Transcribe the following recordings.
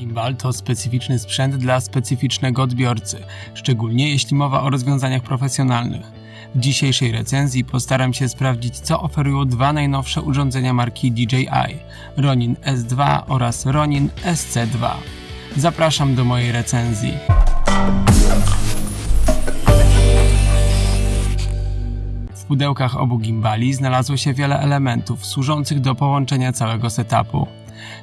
Gimbal to specyficzny sprzęt dla specyficznego odbiorcy, szczególnie jeśli mowa o rozwiązaniach profesjonalnych. W dzisiejszej recenzji postaram się sprawdzić, co oferują dwa najnowsze urządzenia marki DJI: Ronin S2 oraz Ronin SC2. Zapraszam do mojej recenzji. W pudełkach obu gimbali znalazło się wiele elementów służących do połączenia całego setupu.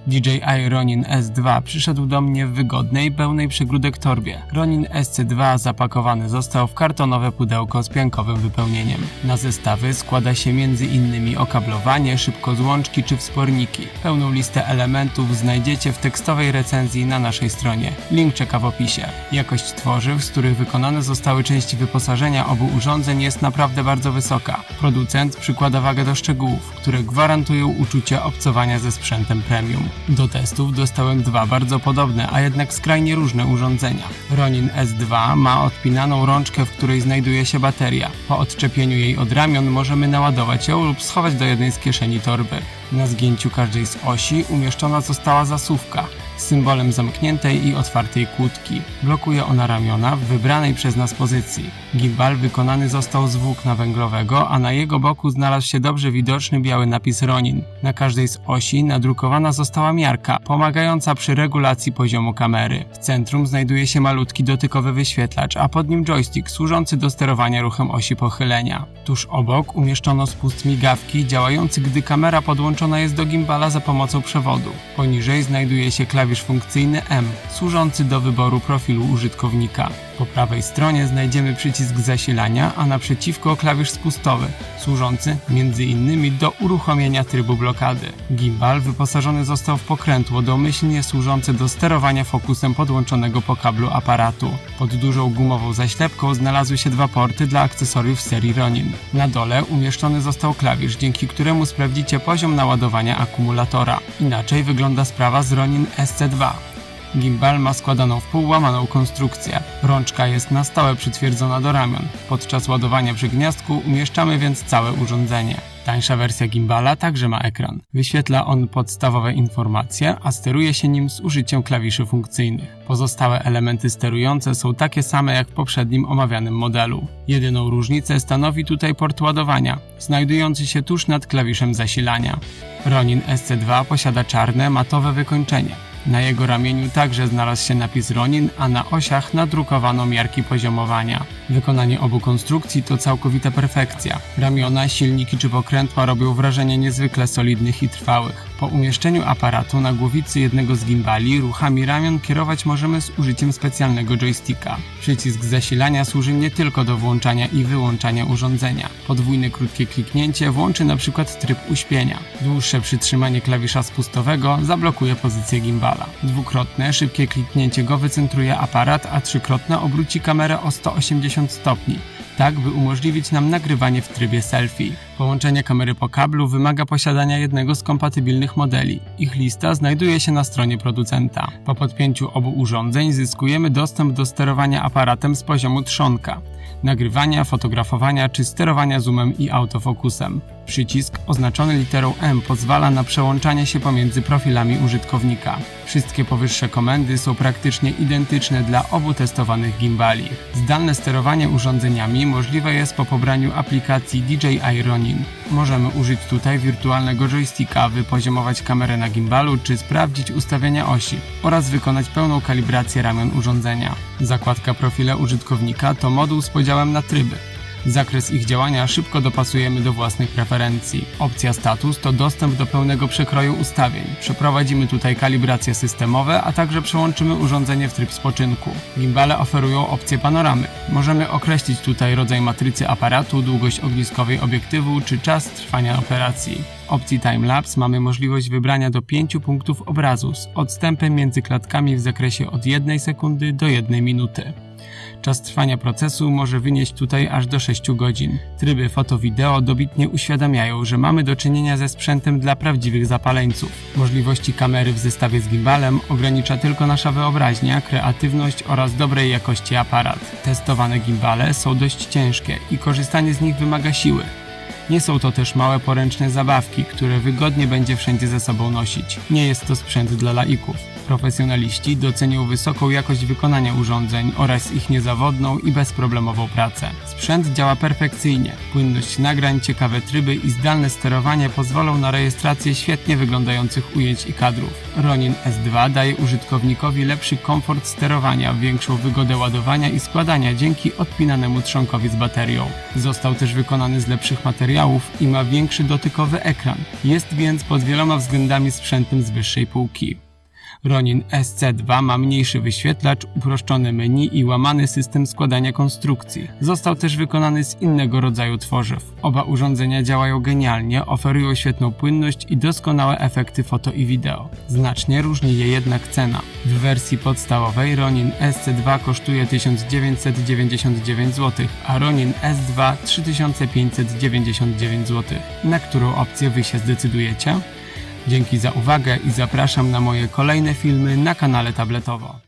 DJI Ronin S2 przyszedł do mnie w wygodnej, pełnej przygródek torbie. Ronin SC2 zapakowany został w kartonowe pudełko z piankowym wypełnieniem. Na zestawy składa się m.in. okablowanie, szybkozłączki czy wsporniki. Pełną listę elementów znajdziecie w tekstowej recenzji na naszej stronie. Link czeka w opisie. Jakość tworzyw, z których wykonane zostały części wyposażenia obu urządzeń jest naprawdę bardzo wysoka. Producent przykłada wagę do szczegółów, które gwarantują uczucie obcowania ze sprzętem premium. Do testów dostałem dwa bardzo podobne, a jednak skrajnie różne urządzenia. Ronin S2 ma odpinaną rączkę, w której znajduje się bateria. Po odczepieniu jej od ramion możemy naładować ją lub schować do jednej z kieszeni torby. Na zgięciu każdej z osi umieszczona została zasuwka z symbolem zamkniętej i otwartej kłódki. Blokuje ona ramiona w wybranej przez nas pozycji. Gimbal wykonany został z włókna węglowego, a na jego boku znalazł się dobrze widoczny biały napis Ronin. Na każdej z osi nadrukowana została miarka, pomagająca przy regulacji poziomu kamery. W centrum znajduje się malutki dotykowy wyświetlacz, a pod nim joystick służący do sterowania ruchem osi pochylenia. Tuż obok umieszczono spust migawki działający, gdy kamera podłączona jest do gimbala za pomocą przewodu. Poniżej znajduje się klawisz funkcyjny M, służący do wyboru profilu użytkownika. Po prawej stronie znajdziemy przycisk zasilania, a naprzeciwko klawisz spustowy, służący m.in. do uruchomienia trybu blokady. Gimbal wyposażony został w pokrętło domyślnie służące do sterowania fokusem podłączonego po kablu aparatu. Pod dużą gumową zaślepką znalazły się dwa porty dla akcesoriów serii Ronin. Na dole umieszczony został klawisz, dzięki któremu sprawdzicie poziom naładowania akumulatora. Inaczej wygląda sprawa z Ronin SC2. Gimbal ma składaną w pół łamaną konstrukcję. Rączka jest na stałe przytwierdzona do ramion. Podczas ładowania przy gniazdku umieszczamy więc całe urządzenie. Tańsza wersja gimbala także ma ekran. Wyświetla on podstawowe informacje, a steruje się nim z użyciem klawiszy funkcyjnych. Pozostałe elementy sterujące są takie same jak w poprzednim omawianym modelu. Jedyną różnicę stanowi tutaj port ładowania, znajdujący się tuż nad klawiszem zasilania. Ronin SC2 posiada czarne, matowe wykończenie. Na jego ramieniu także znalazł się napis Ronin, a na osiach nadrukowano miarki poziomowania. Wykonanie obu konstrukcji to całkowita perfekcja. Ramiona, silniki czy pokrętła robią wrażenie niezwykle solidnych i trwałych. Po umieszczeniu aparatu na głowicy jednego z gimbali ruchami ramion kierować możemy z użyciem specjalnego joysticka. Przycisk zasilania służy nie tylko do włączania i wyłączania urządzenia. Podwójne krótkie kliknięcie włączy przykład tryb uśpienia. Dłuższe przytrzymanie klawisza spustowego zablokuje pozycję gimbala. Dwukrotne, szybkie kliknięcie go wycentruje aparat, a trzykrotne obróci kamerę o 180 stopni tak by umożliwić nam nagrywanie w trybie selfie. Połączenie kamery po kablu wymaga posiadania jednego z kompatybilnych modeli. Ich lista znajduje się na stronie producenta. Po podpięciu obu urządzeń zyskujemy dostęp do sterowania aparatem z poziomu trzonka, nagrywania, fotografowania czy sterowania zoomem i autofokusem. Przycisk oznaczony literą M pozwala na przełączanie się pomiędzy profilami użytkownika. Wszystkie powyższe komendy są praktycznie identyczne dla obu testowanych gimbali. Zdalne sterowanie urządzeniami możliwe jest po pobraniu aplikacji DJI Ronin. Możemy użyć tutaj wirtualnego joysticka, wypoziomować kamerę na gimbalu czy sprawdzić ustawienia osi oraz wykonać pełną kalibrację ramion urządzenia. Zakładka profile użytkownika to moduł z podziałem na tryby. Zakres ich działania szybko dopasujemy do własnych preferencji. Opcja status to dostęp do pełnego przekroju ustawień. Przeprowadzimy tutaj kalibracje systemowe, a także przełączymy urządzenie w tryb spoczynku. Gimbale oferują opcję panoramy. Możemy określić tutaj rodzaj matrycy aparatu, długość ogniskowej obiektywu czy czas trwania operacji. W opcji timelapse mamy możliwość wybrania do 5 punktów obrazu z odstępem między klatkami w zakresie od 1 sekundy do 1 minuty. Czas trwania procesu może wynieść tutaj aż do 6 godzin. Tryby foto-wideo dobitnie uświadamiają, że mamy do czynienia ze sprzętem dla prawdziwych zapaleńców. Możliwości kamery w zestawie z gimbalem ogranicza tylko nasza wyobraźnia, kreatywność oraz dobrej jakości aparat. Testowane gimbale są dość ciężkie i korzystanie z nich wymaga siły. Nie są to też małe poręczne zabawki, które wygodnie będzie wszędzie ze sobą nosić. Nie jest to sprzęt dla laików. Profesjonaliści docenią wysoką jakość wykonania urządzeń oraz ich niezawodną i bezproblemową pracę. Sprzęt działa perfekcyjnie. Płynność nagrań, ciekawe tryby i zdalne sterowanie pozwolą na rejestrację świetnie wyglądających ujęć i kadrów. Ronin S2 daje użytkownikowi lepszy komfort sterowania, większą wygodę ładowania i składania dzięki odpinanemu trzonkowi z baterią. Został też wykonany z lepszych materiałów i ma większy dotykowy ekran. Jest więc pod wieloma względami sprzętem z wyższej półki. Ronin SC2 ma mniejszy wyświetlacz, uproszczone menu i łamany system składania konstrukcji. Został też wykonany z innego rodzaju tworzyw. Oba urządzenia działają genialnie, oferują świetną płynność i doskonałe efekty foto i wideo. Znacznie różni je jednak cena. W wersji podstawowej Ronin SC2 kosztuje 1999 zł, a Ronin S2 3599 zł. Na którą opcję Wy się zdecydujecie? Dzięki za uwagę i zapraszam na moje kolejne filmy na kanale Tabletowo.